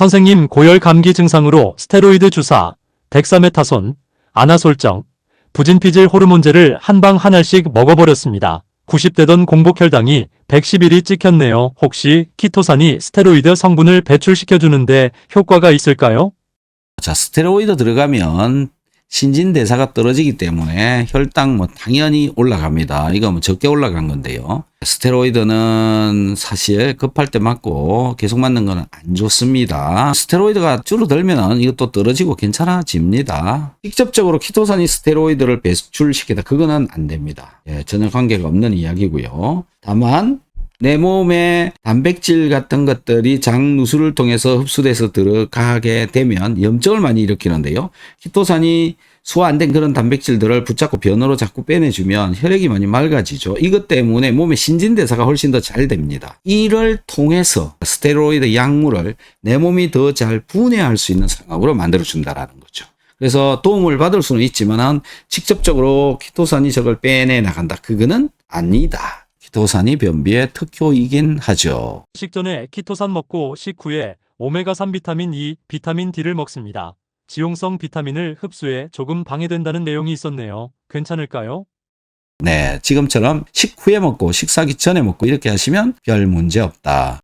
선생님 고열 감기 증상으로 스테로이드 주사, 덱사메타손, 아나솔정, 부진피질 호르몬제를 한방한 알씩 먹어버렸습니다. 90대던 공복 혈당이 111이 찍혔네요. 혹시 키토산이 스테로이드 성분을 배출시켜주는데 효과가 있을까요? 자, 스테로이드 들어가면 신진대사가 떨어지기 때문에 혈당 뭐 당연히 올라갑니다. 이거 뭐 적게 올라간 건데요. 스테로이드는 사실 급할 때 맞고 계속 맞는 거는 안 좋습니다. 스테로이드가 줄어들면 이것도 떨어지고 괜찮아집니다. 직접적으로 키토산이 스테로이드를 배출시키다 그거는 안 됩니다. 예, 전혀 관계가 없는 이야기고요. 다만 내 몸에 단백질 같은 것들이 장 누수를 통해서 흡수돼서 들어가게 되면 염증을 많이 일으키는데요. 키토산이 소화 안 된 그런 단백질들을 붙잡고 변으로 자꾸 빼내주면 혈액이 많이 맑아지죠. 이것 때문에 몸의 신진대사가 훨씬 더 잘 됩니다. 이를 통해서 스테로이드 약물을 내 몸이 더 잘 분해할 수 있는 상황으로 만들어준다라는 거죠. 그래서 도움을 받을 수는 있지만 직접적으로 키토산이 저걸 빼내 나간다. 그거는 아니다. 키토산이 변비의 특효이긴 하죠. 식전에 키토산 먹고 식후에 오메가3 비타민 E, 비타민 D를 먹습니다. 지용성 비타민을 흡수에 조금 방해된다는 내용이 있었네요. 괜찮을까요? 네, 지금처럼 식후에 먹고 식사기 전에 먹고 이렇게 하시면 별 문제 없다.